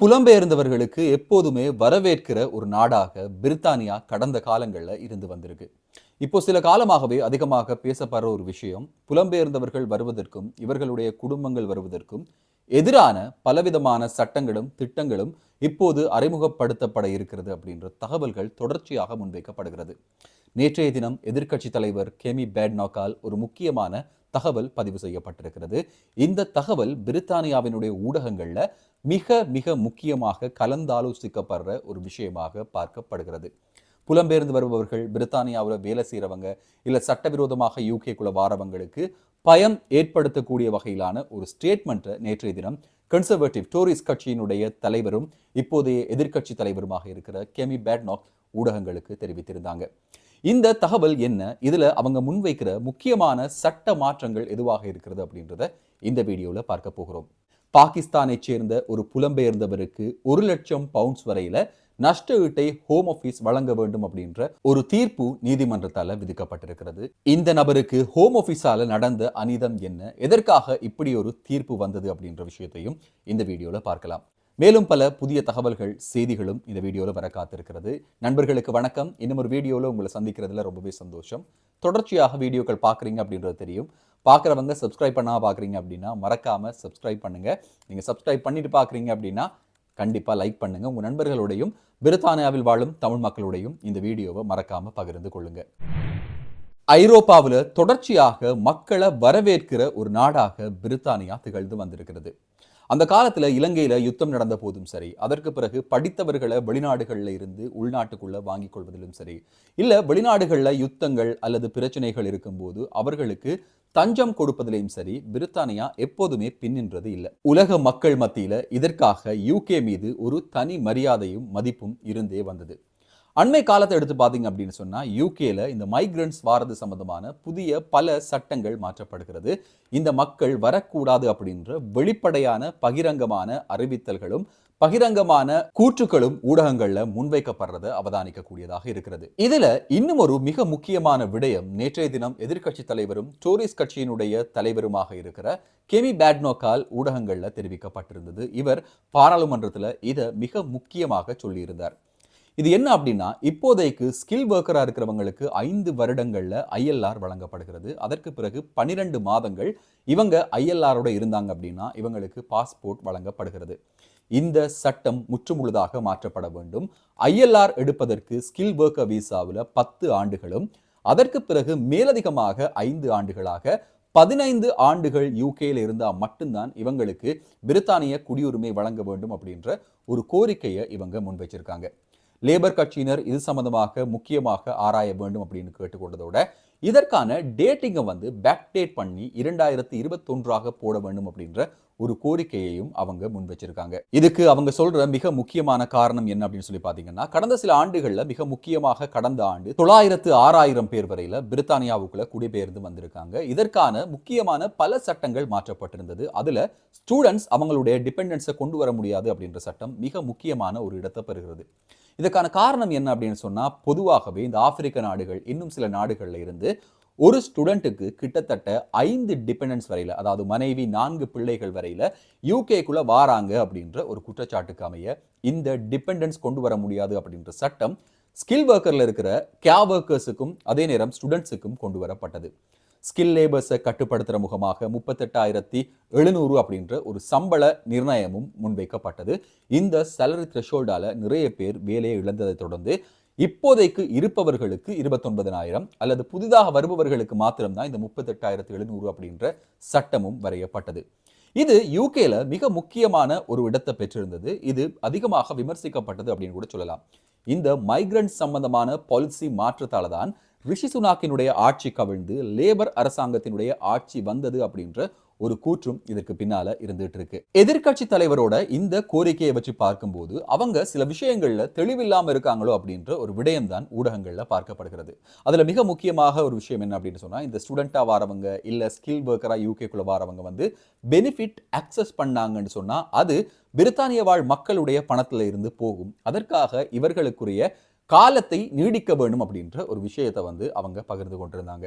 புலம்பெயர்ந்தவர்களுக்கு எப்போதுமே வரவேற்கிற ஒரு நாடாக பிரித்தானியா கடந்த காலங்களில் இருந்து வந்திருக்கு. இப்போ சில காலமாகவே அதிகமாக பேசப்படுற ஒரு விஷயம் புலம்பெயர்ந்தவர்கள் வருவதற்கும் இவர்களுடைய குடும்பங்கள் வருவதற்கும் எதிரான பலவிதமான சட்டங்களும் திட்டங்களும் இப்போது அறிமுகப்படுத்தப்பட இருக்கிறது அப்படின்ற தகவல்கள் தொடர்ச்சியாக முன்வைக்கப்படுகிறது. நேற்றைய தினம் எதிர்க்கட்சி தலைவர் கேமி பேட்னாக்கால் ஒரு முக்கியமான தகவல் பதிவு செய்யப்பட்டிருக்கிறது. இந்த தகவல் பிரித்தானியாவினுடைய ஊடகங்களில் மிக மிக முக்கியமாக கலந்தாலோசிக்கப்படுற ஒரு விஷயமாக பார்க்கப்படுகிறது. புலம்பெயர்ந்து வருபவர்கள் பிரித்தானியாவில் வேலை செய்கிறவங்க இல்லை சட்டவிரோதமாக யூகேக்குள்ள வாரவங்களுக்கு பயம் ஏற்படுத்தக்கூடிய வகையிலான ஒரு ஸ்டேட்மெண்ட்டை நேற்றைய தினம் கன்சர்வேட்டிவ் டோரிஸ் கட்சியினுடைய தலைவரும் இப்போதைய எதிர்க்கட்சி தலைவருமாக இருக்கிற கெமி பேட்னாக் ஊடகங்களுக்கு தெரிவித்திருந்தாங்க. இந்த தகவல் என்ன? இதில் அவங்க முன்வைக்கிற முக்கியமான சட்ட மாற்றங்கள் எதுவாக இருக்கிறது அப்படின்றத இந்த வீடியோவில் பார்க்க போகிறோம். பாகிஸ்தானைச் சேர்ந்த ஒரு புலம்பெயர்ந்தவருக்கு ஒரு லட்சம் பவுண்ட்ஸ் வரையில நஷ்ட ஈட்டை ஹோம் ஆஃபீஸ் வழங்க வேண்டும் அப்படின்ற ஒரு தீர்ப்பு நீதிமன்றத்தால் விதிக்கப்பட்டிருக்கிறது. இந்த நபருக்கு ஹோம் ஆஃபீஸால நடந்த அனிதம் என்ன? எதற்காக இப்படி ஒரு தீர்ப்பு வந்தது அப்படின்ற விஷயத்தையும் இந்த வீடியோவில் பார்க்கலாம். மேலும் பல புதிய தகவல்கள் செய்திகளும் இந்த வீடியோவில் வர காத்திருக்கிறது. நண்பர்களுக்கு வணக்கம். இன்னும் ஒரு வீடியோவில் உங்களை சந்திக்கிறதுல ரொம்பவே சந்தோஷம். தொடர்ச்சியாக வீடியோக்கள் பார்க்குறீங்க அப்படின்றது தெரியும். பார்க்குறவங்க சப்ஸ்கிரைப் பண்ணால் பார்க்குறீங்க அப்படின்னா மறக்காமல் சப்ஸ்கிரைப் பண்ணுங்க. நீங்கள் சப்ஸ்கிரைப் பண்ணிட்டு பார்க்குறீங்க அப்படின்னா கண்டிப்பாக லைக் பண்ணுங்க. உங்கள் நண்பர்களுடையும் பிரித்தானியாவில் வாழும் தமிழ் மக்களுடையும் இந்த வீடியோவை மறக்காமல் பகிர்ந்து கொள்ளுங்க. ஐரோப்பாவில் தொடர்ச்சியாக மக்களை வரவேற்கிற ஒரு நாடாக பிரித்தானியா திகழ்ந்து வந்திருக்கிறது. அந்த காலத்துல இலங்கையில் யுத்தம் நடந்த போதும் சரி அதற்கு பிறகு படித்தவர்களை வெளிநாடுகளில் இருந்து உள்நாட்டுக்குள்ள வாங்கிக் கொள்வதிலும் சரி இல்ல வெளிநாடுகளில் யுத்தங்கள் அல்லது பிரச்சனைகள் இருக்கும்போது அவர்களுக்கு தஞ்சம் கொடுப்பதிலையும் சரி பிரித்தானியா எப்போதுமே பின்னின்றது இல்லை. உலக மக்கள் மத்தியில இதற்காக யூகே மீது ஒரு தனி மரியாதையும் மதிப்பும் இருந்தே வந்தது. அண்மை காலத்தை எடுத்து பார்த்தீங்க அப்படின்னு சொன்னால் யூகேல இந்த மைக்ரன்ஸ் வாரது சம்பந்தமான புதிய பல சட்டங்கள் மாற்றப்படுகிறது. இந்த மக்கள் வரக்கூடாது அப்படின்ற வெளிப்படையான பகிரங்கமான அறிவித்தல்களும் பகிரங்கமான கூற்றுக்களும் ஊடகங்கள்ல முன்வைக்கப்படுறத அவதானிக்கக்கூடியதாக இருக்கிறது. இதுல இன்னும் ஒரு மிக முக்கியமான விடயம் நேற்றைய தினம் எதிர்க்கட்சி தலைவரும் டோரிஸ் கட்சியினுடைய தலைவருமாக இருக்கிற கெமி பேட்னோக்கால் ஊடகங்கள்ல தெரிவிக்கப்பட்டிருந்தது. இவர் பாராளுமன்றத்துல இதை மிக முக்கியமாக சொல்லியிருந்தார். இது என்ன அப்படின்னா இப்போதைக்கு ஸ்கில் ஒர்க்கராக இருக்கிறவங்களுக்கு ஐந்து வருடங்களில் ஐஎல்ஆர் வழங்கப்படுகிறது. அதற்கு பிறகு பன்னிரெண்டு மாதங்கள் இவங்க ஐஎல்ஆரோட இருந்தாங்க அப்படின்னா இவங்களுக்கு பாஸ்போர்ட் வழங்கப்படுகிறது. இந்த சட்டம் முற்றுமுழுதாக மாற்றப்பட வேண்டும். ஐஎல்ஆர் எடுப்பதற்கு ஸ்கில் ஒர்க்கர் விசாவில் பத்து ஆண்டுகளும் அதற்கு பிறகு மேலதிகமாக ஐந்து ஆண்டுகளாக பதினைந்து ஆண்டுகள் யூகேயில் இருந்தால் மட்டும்தான் இவங்களுக்கு பிரித்தானிய குடியுரிமை வழங்க வேண்டும் அப்படின்ற ஒரு கோரிக்கையை இவங்க முன்வைச்சிருக்காங்க. லேபர் கட்சியினர் இது சம்பந்தமாக முக்கியமாக ஆராய வேண்டும் அப்படின்னு கேட்டுக்கொண்டதோட இதற்கான டேட்டிங்கை வந்து பேக்டேட் பண்ணி இரண்டாயிரத்தி இருபத்தொன்றாக போட வேண்டும் அப்படின்ற ஒரு கோரிக்கையையும் அவங்க முன் வச்சிருக்காங்க. இதுக்கு அவங்க சொல்ற மிக முக்கியமான காரணம் என்ன அப்படின்னு சொல்லி பாத்தீங்கன்னா கடந்த சில ஆண்டுகள்ல மிக முக்கியமாக கடந்த ஆண்டு தொள்ளாயிரத்து ஆறாயிரம் பேர் வரையில பிரித்தானியாவுக்குள்ள குடிபெயர்ந்து வந்திருக்காங்க. இதற்கான முக்கியமான பல சட்டங்கள் மாற்றப்பட்டிருந்தது. அதுல ஸ்டூடெண்ட்ஸ் அவங்களுடைய டிபெண்டன்ஸை கொண்டு வர முடியாது அப்படின்ற சட்டம் மிக முக்கியமான ஒரு இடத்தை பெறுகிறது. இதுக்கான காரணம் என்ன அப்படின்னு சொன்னால் பொதுவாகவே இந்த ஆப்பிரிக்க நாடுகள் இன்னும் சில நாடுகளில் இருந்து ஒரு ஸ்டூடெண்ட்டுக்கு கிட்டத்தட்ட ஐந்து டிபெண்டன்ஸ் வரையில் அதாவது மனைவி நான்கு பிள்ளைகள் வரையில் யூகேக்குள்ளே வாராங்க அப்படின்ற ஒரு குற்றச்சாட்டுக்கு அமைய இந்த டிபெண்டன்ஸ் கொண்டு வர முடியாது அப்படின்ற சட்டம் ஸ்கில் ஒர்க்கரில் இருக்கிற கே ஒர்க்கர்ஸுக்கும் அதே நேரம் ஸ்டூடெண்ட்ஸுக்கும் கொண்டு வரப்பட்டது. ஸ்கில் லேபர்ஸை கட்டுப்படுத்துகிற முகமாக முப்பத்தெட்டாயிரத்தி எழுநூறு அப்படின்ற ஒரு சம்பள நிர்ணயமும் முன்வைக்கப்பட்டது. இந்த சேலரி த்ரெஷோல்டால நிறைய பேர் வேலையை இழந்ததை தொடர்ந்து இப்போதைக்கு இருப்பவர்களுக்கு இருபத்தொன்பதனாயிரம் அல்லது புதிதாக வருபவர்களுக்கு மாத்திரம்தான் இந்த முப்பத்தெட்டாயிரத்தி எழுநூறு அப்படின்ற சட்டமும் வரையப்பட்டது. இது யூகேல மிக முக்கியமான ஒரு இடத்தை பெற்றிருந்தது. இது அதிகமாக விமர்சிக்கப்பட்டது அப்படின்னு கூட சொல்லலாம். இந்த மைக்ரண்ட் சம்பந்தமான பாலிசி மாற்றத்தால தான் ரிஷி சுனாக்கினுடைய ஆட்சி கவிழ்ந்து லேபர் அரசாங்கத்தினுடைய ஆட்சி வந்தது அப்படின்ற ஒரு கூற்றும் இதற்கு பின்னால இருந்துட்டு இருக்கு. எதிர்கட்சி தலைவரோட இந்த கோரிக்கையை வச்சு பார்க்கும்போது அவங்க சில விஷயங்கள்ல தெளிவில்லாம இருக்காங்களோ அப்படின்ற ஒரு விடயம் தான் ஊடகங்கள்ல பார்க்கப்படுகிறது. அதுல மிக முக்கியமாக ஒரு விஷயம் என்ன அப்படின்னு சொன்னா இந்த ஸ்டூடெண்டா வாரவங்க இல்ல ஸ்கில் ஒர்க்கரா யூகேக்குள்ள வாரவங்க வந்து பெனிஃபிட் அக்சஸ் பண்ணாங்கன்னு சொன்னா அது பிரித்தானிய வாழ் மக்களுடைய பணத்துல இருந்து போகும். அதற்காக இவர்களுக்குரிய காலத்தை நீடிக்க வேணும் அப்படின்ற ஒரு விஷயத்தை வந்து அவங்க பகிர்ந்து கொண்டிருந்தாங்க.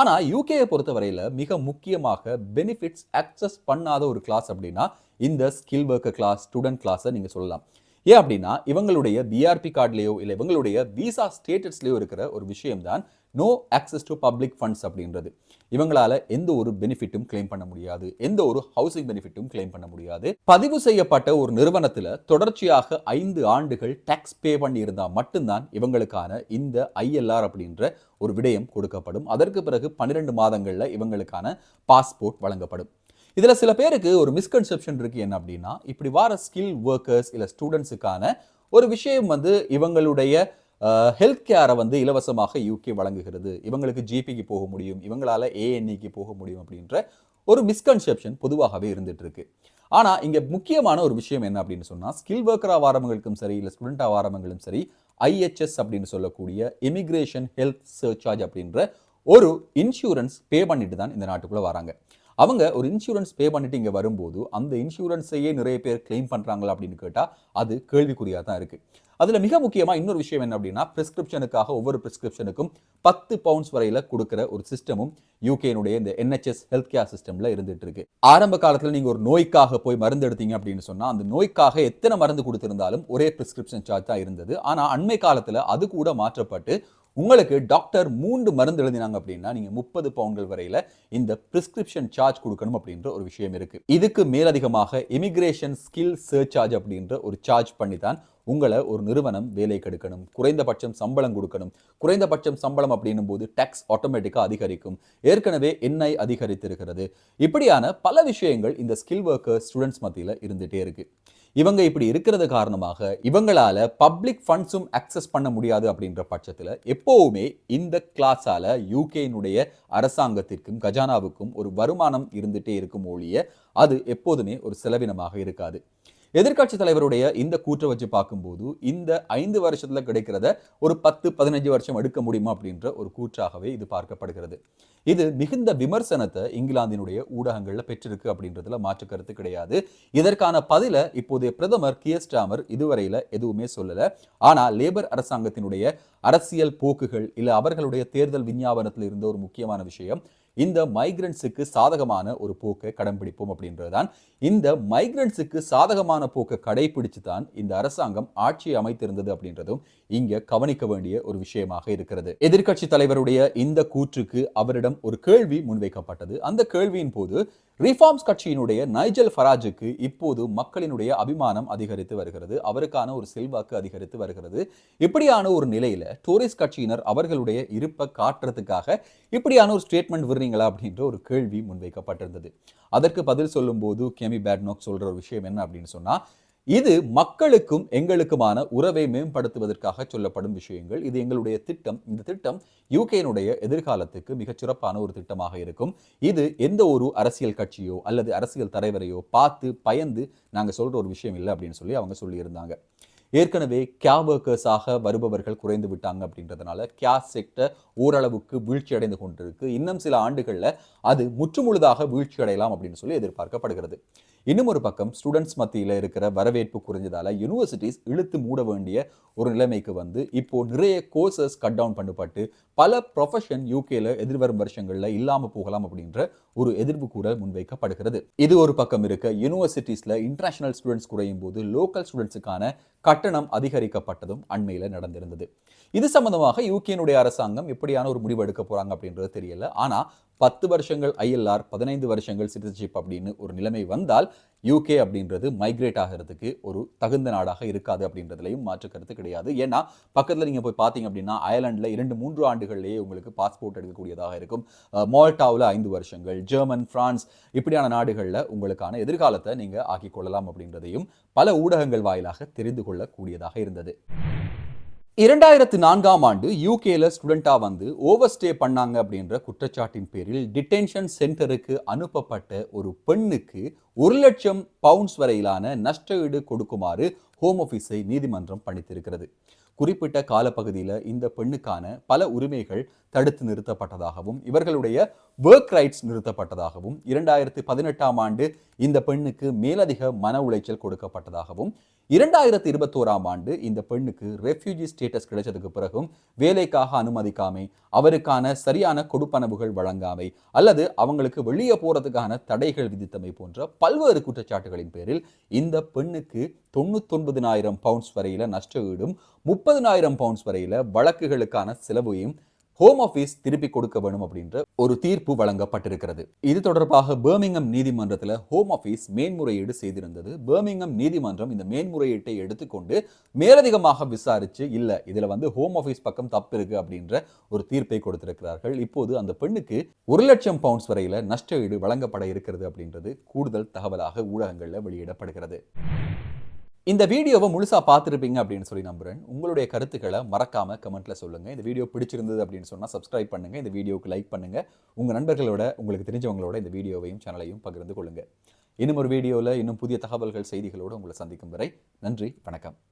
ஆனால் யூகேயை பொறுத்தவரையில் மிக முக்கியமாக பெனிஃபிட்ஸ் அக்சஸ் பண்ணாத ஒரு கிளாஸ் அப்படின்னா இந்த ஸ்கில் ஒர்க்கர் கிளாஸ் ஸ்டூடெண்ட் கிளாஸை நீங்கள் சொல்லலாம். ஏன் அப்படின்னா இவங்களுடைய பிஆர்பி கார்டுலேயோ இல்லை இவங்களுடைய விசா ஸ்டேட்டஸ்லேயோ இருக்கிற ஒரு விஷயம்தான் no access to public funds அப்படின்றது. இவங்களால எந்த ஒரு பெனிஃபிட்டும் கிளைம் பண்ண முடியாது. எந்த ஒரு ஹவுசிங் பெனிஃபிட்டும் கிளைம் பண்ண முடியாது. பதிவு செய்யப்பட்ட ஒரு நிறுவனத்தில் தொடர்ச்சியாக ஐந்து ஆண்டுகள் டேக்ஸ் பே பண்ணி இருந்தால் மட்டும்தான் இவங்களுக்கான இந்த ஐஎல்ஆர் அப்படின்ற ஒரு விடயம் கொடுக்கப்படும். அதற்கு பிறகு பன்னிரெண்டு மாதங்களில் இவங்களுக்கான பாஸ்போர்ட் வழங்கப்படும். இதில் சில பேருக்கு ஒரு மிஸ்கன்செப்ஷன் இருக்கு. என்ன அப்படின்னா இப்படி வார ஸ்கில் ஒர்க்கர்ஸ் இல்லை ஸ்டூடெண்ட்ஸுக்கான ஒரு விஷயம் வந்து இவங்களுடைய ஹெல்த் கேரை வந்து இலவசமாக யூகே வழங்குகிறது. இவங்களுக்கு ஜிபிக்கு போக முடியும். இவங்களால ஏஎன்இக்கு போக முடியும் அப்படின்ற ஒரு மிஸ்கன்செப்ஷன் பொதுவாகவே இருந்துட்டு இருக்கு ஆனால் இங்கே முக்கியமான ஒரு விஷயம் என்ன அப்படின்னு சொன்னால் ஸ்கில் ஒர்க்கர் வாரவங்களுக்கும் சரி இல்லை ஸ்டூடெண்ட் ஆவாரவங்களும் சரி ஐஹெச்எஸ் அப்படின்னு சொல்லக்கூடிய இமிக்ரேஷன் ஹெல்த் சர்சார்ஜ் அப்படின்ற ஒரு இன்சூரன்ஸ் பே பண்ணிட்டு தான் இந்த நாட்டுக்குள்ளே வராங்க. அவங்க ஒரு இன்சூரன்ஸ் பே பண்ணிட்டு இங்கே வரும்போது அந்த இன்சூரன்ஸையே நிறைய பேர் கிளைம் பண்ணுறாங்களா அப்படின்னு கேட்டால் அது கேள்விக்குறியாக தான் இருக்குது அதில் மிக முக்கியமாக இன்னொரு விஷயம் என்ன அப்படின்னா ப்ரிஸ்கிரிப்ஷனுக்காக ஒவ்வொரு ப்ரிஸ்கிரிப்ஷனுக்கும் பத்து பவுண்ட்ஸ் வரையில் கொடுக்குற ஒரு சிஸ்டமும் யூகேனுடைய இந்த என்ஹெச்எஸ் ஹெல்த் கேர் சிஸ்டமில் இருந்துட்டு இருக்கு. ஆரம்ப காலத்தில் நீங்கள் ஒரு நோய்க்காக போய் மருந்து எடுத்தீங்க அப்படின்னு சொன்னால் அந்த நோய்க்காக எத்தனை மருந்து கொடுத்திருந்தாலும் ஒரே ப்ரிஸ்கிரிப்ஷன் சார்ஜ் தான் இருந்தது. ஆனால் அண்மை காலத்தில் அது கூட மாற்றப்பட்டு உங்களுக்கு டாக்டர் மூன்று மருந்து எழுதினாங்க அப்படின்னா நீங்கள் முப்பது பவுன்கள் வரையில் இந்த பிரிஸ்கிரிப்ஷன் சார்ஜ் கொடுக்கணும் அப்படின்ற ஒரு விஷயம் இருக்குது இதுக்கு மேலதிகமாக இமிகிரேஷன் ஸ்கில் சர்சார்ஜ் அப்படின்ற ஒரு சார்ஜ் பண்ணி தான் உங்களை ஒரு நிறுவனம் வேலைக்கு எடுக்கணும். குறைந்தபட்சம் சம்பளம் கொடுக்கணும். குறைந்தபட்சம் சம்பளம் அப்படின்னும் போது டேக்ஸ் ஆட்டோமேட்டிக்காக அதிகரிக்கும். ஏற்கனவே எண்ணெய் அதிகரித்திருக்கிறது. இப்படியான பல விஷயங்கள் இந்த ஸ்கில் ஒர்க்கர் ஸ்டூடெண்ட்ஸ் மத்தியில் இருந்துகிட்டே இருக்குது இவங்க இப்படி இருக்கிறது காரணமாக இவங்களால பப்ளிக் ஃபண்ட்ஸும் அக்சஸ் பண்ண முடியாது அப்படின்ற பட்சத்தில் எப்போவுமே இந்த கிளாஸால யூகேனுடைய அரசாங்கத்திற்கும் கஜானாவுக்கும் ஒரு வருமானம் இருந்துட்டே இருக்கும் ஒழிய அது எப்போதுமே ஒரு செலவினமாக இருக்காது. எதிர்கட்சி தலைவருடைய இந்த கூற்றை வச்சு பார்க்கும்போது இந்த ஐந்து வருஷத்துல கிடைக்கிறத ஒரு பத்து பதினஞ்சு வருஷம் எடுக்க முடியுமா அப்படின்ற ஒரு கூற்றாகவே இது பார்க்கப்படுகிறது. இது மிகுந்த விமர்சனத்தை இங்கிலாந்தினுடைய ஊடகங்கள்ல பெற்றிருக்கு அப்படின்றதுல மாற்று கருத்து கிடையாது. இதற்கான பதில இப்போதைய பிரதமர் கியர் ஸ்டாமர் இதுவரையில எதுவுமே சொல்லல. ஆனா லேபர் அரசாங்கத்தினுடைய அரசியல் போக்குகள் இல்லை அவர்களுடைய தேர்தல் விஞ்ஞாபனத்தில் இருந்த ஒரு முக்கியமான விஷயம் இந்த மைக்ரன்ஸுக்கு சாதகமான ஒரு போக்கை கடைபிடிப்போம் அப்படின்றதுதான். இந்த மைக்ரன்ஸுக்கு சாதகமான போக்கை கடைபிடிச்சு தான் இந்த அரசாங்கம் ஆட்சியை அமைத்திருந்தது அப்படின்றதும் இங்க கவனிக்க வேண்டிய ஒரு விஷயமாக இருக்கிறது. எதிர்க்கட்சி தலைவருடைய இந்த கூற்றுக்கு அவரிடம் ஒரு கேள்வி முன்வைக்கப்பட்டது. அந்த கேள்வியின் போது ரிஃபார்ம்ஸ் கட்சியினுடைய நைஜல் ஃபராஜுக்கு இப்போது மக்களினுடைய அபிமானம் அதிகரித்து வருகிறது. அவருக்கான ஒரு செல்வாக்கு அதிகரித்து வருகிறது. இப்படியான ஒரு நிலையில டூரிஸ்ட் கட்சியினர் அவர்களுடைய இருப்பை காட்டுறதுக்காக இப்படியான ஒரு ஸ்டேட்மெண்ட் விடுறீங்களா அப்படின்ற ஒரு கேள்வி முன்வைக்கப்பட்டிருந்தது. அதற்கு பதில் சொல்லும்போது கெமி பேட்னோக் சொல்ற ஒரு விஷயம் என்ன அப்படின்னு சொன்னா இது மக்களுக்கும் எங்களுக்குமான உறவை மேம்படுத்துவதற்காக சொல்லப்படும் விஷயங்கள். இது எங்களுடைய திட்டம். இந்த திட்டம் யூகேனுடைய எதிர்காலத்துக்கு மிகச் சிறப்பான ஒரு திட்டமாக இருக்கும். இது எந்த ஒரு அரசியல் கட்சியோ அல்லது அரசியல் தலைவரையோ பார்த்து பயந்து நாங்கள் சொல்கிற ஒரு விஷயம் இல்லை அப்படின்னு சொல்லி அவங்க சொல்லியிருந்தாங்க. ஏற்கனவே கியா ஒர்க்கர்ஸாக வருபவர்கள் குறைந்து விட்டாங்க அப்படின்றதுனால கியா செக்டர் ஓரளவுக்கு வீழ்ச்சி அடைந்து கொண்டிருக்கு. இன்னும் சில ஆண்டுகளில் அது முற்றுமுழுதாக வீழ்ச்சி அடையலாம் அப்படின்னு சொல்லி எதிர்பார்க்கப்படுகிறது. இன்னும் ஒரு பக்கம் ஸ்டூடெண்ட்ஸ் மத்தியில் இருக்கிற வரவேற்பு குறைஞ்சதால யூனிவர்சிட்டிஸ் இழுத்து மூட வேண்டிய ஒரு நிலைமைக்கு வந்து இப்போ நிறைய கோர்சஸ் கட் டவுன் பண்ணப்பட்டு பல ப்ரொஃபஷன் யூகேல எதிர்வரும் வருஷங்களில் இல்லாமல் போகலாம் அப்படின்ற ஒரு எதிர்ப்பு கூறல் முன்வைக்கப்படுகிறது. இது ஒரு பக்கம் இருக்க யூனிவர்சிட்டிஸில் இன்டர்நேஷனல் ஸ்டூடெண்ட்ஸ் குறையும் போது லோக்கல் ஸ்டூடெண்ட்ஸுக்கான கட்டணம் அதிகரிக்கப்பட்டதும் அண்மையில் நடந்திருந்தது. இது சம்பந்தமாக யூகேனுடைய அரசாங்கம் எப்படியான ஒரு முடிவு எடுக்க போகிறாங்க அப்படின்றது தெரியல. ஆனால் பத்து வருஷங்கள் ஐஎல்ஆர் பதினைந்து வருஷங்கள் சிட்டிசன்ஷிப் அப்படின்னு ஒரு நிலைமை வந்தால் யூகே அப்படின்றது மைக்ரேட் ஆகிறதுக்கு ஒரு தகுந்த நாடாக இருக்காது அப்படின்றதுலையும் மாற்று கருத்து கிடையாது. ஏன்னா பக்கத்தில் நீங்கள் போய் பார்த்தீங்க அப்படின்னா அயர்லாண்டில் இரண்டு மூன்று ஆண்டுகள்லேயே உங்களுக்கு பாஸ்போர்ட் எடுக்கக்கூடியதாக இருக்கும். மால்டாவில் ஐந்து வருஷங்கள் ஜெர்மன் ஃப்ரான்ஸ் இப்படியான நாடுகளில் உங்களுக்கான எதிர்காலத்தை நீங்கள் ஆக்கிக்கொள்ளலாம் அப்படின்றதையும் பல ஊடகங்கள் வாயிலாக தெரிந்து கொள்ளக்கூடியதாக இருந்தது. இரண்டாயிரத்து நான்காம் ஆண்டு யூகேல ஸ்டூடெண்ட்டாக வந்து ஓவர் ஸ்டே பண்ணாங்க அப்படின்ற குற்றச்சாட்டின் பேரில் டிடென்ஷன் சென்டருக்கு அனுப்பப்பட்ட ஒரு பெண்ணுக்கு ஒரு லட்சம் பவுண்ட்ஸ் வரையிலான நஷ்டஈடு கொடுக்குமாறு ஹோம் ஆஃபீஸை நீதிமன்றம் பணித்திருக்கிறது. குறிப்பிட்ட காலப்பகுதியில் இந்த பெண்ணுக்கான பல உரிமைகள் தடுத்து நிறுத்தப்பட்டதாகவும் இவர்களுடைய ஒர்க் ரைட்ஸ் நிறுத்தப்பட்டதாகவும் இரண்டாயிரத்தி பதினெட்டாம் ஆண்டு இந்த பெண்ணுக்கு மேலதிக மன உளைச்சல் கொடுக்கப்பட்டதாகவும் இரண்டாயிரத்தி இருபத்தோராம் ஆண்டு இந்த பெண்ணுக்கு ரெஃப்யூஜி ஸ்டேட்டஸ் கிடைச்சதுக்கு பிறகும் வேலைக்காக அனுமதிக்காமை அவருக்கான சரியான கொடுப்பனவுகள் வழங்காமை அல்லது அவங்களுக்கு வெளியே போறதுக்கான தடைகள் விதித்தமை போன்ற பல்வேறு குற்றச்சாட்டுகளின் பேரில் இந்த பெண்ணுக்கு தொண்ணூத்தொன்பதினாயிரம் பவுண்ட்ஸ் வரையில நஷ்ட ஈடும் முப்பதினாயிரம் பவுண்ட்ஸ் வரையில வழக்குகளுக்கான செலவையும் ஹோம் ஆஃபீஸ் திருப்பி கொடுக்க வேணும் அப்படின்ற ஒரு தீர்ப்பு வழங்கப்பட்டிருக்கிறது. இது தொடர்பாக பேர்மிங்கம் நீதிமன்றத்தில் ஹோம் ஆஃபீஸ் மேன்முறையீடு செய்திருந்தது. பேர்மிங்கம் நீதிமன்றம் இந்த மேன்முறையீட்டை எடுத்துக்கொண்டு மேலதிகமாக விசாரிச்சு இல்லை இதுல வந்து ஹோம் ஆஃபீஸ் பக்கம் தப்பு இருக்கு அப்படின்ற ஒரு தீர்ப்பை கொடுத்திருக்கிறார்கள். இப்போது அந்த பெண்ணுக்கு ஒரு லட்சம் பவுண்ட்ஸ் வரையில நஷ்ட ஈடு வழங்கப்பட இருக்கிறது அப்படின்றது கூடுதல் தகவலாக ஊடகங்கள்ல வெளியிடப்படுகிறது. இந்த வீடியோவை முழுசாக பார்த்துருப்பீங்க அப்படின்னு சொல்லி நம்புகிறேன் உங்களுடைய கருத்துக்களை மறக்காம கமெண்ட்டில் சொல்லுங்கள் இந்த வீடியோ பிடிச்சிருந்தது அப்படின்னு சொன்னால் சப்ஸ்கிரைப் பண்ணுங்க. இந்த வீடியோவுக்கு லைக் பண்ணுங்கள் உங்கள் நண்பர்களோட உங்களுக்கு தெரிஞ்சவங்களோட இந்த வீடியோவையும் சேனலையும் பகிர்ந்து கொள்ளுங்கள் இன்னும் ஒரு வீடியோவில் இன்னும் புதிய தகவல்கள் செய்திகளோடு உங்களை சந்திக்கும் வரை நன்றி வணக்கம்.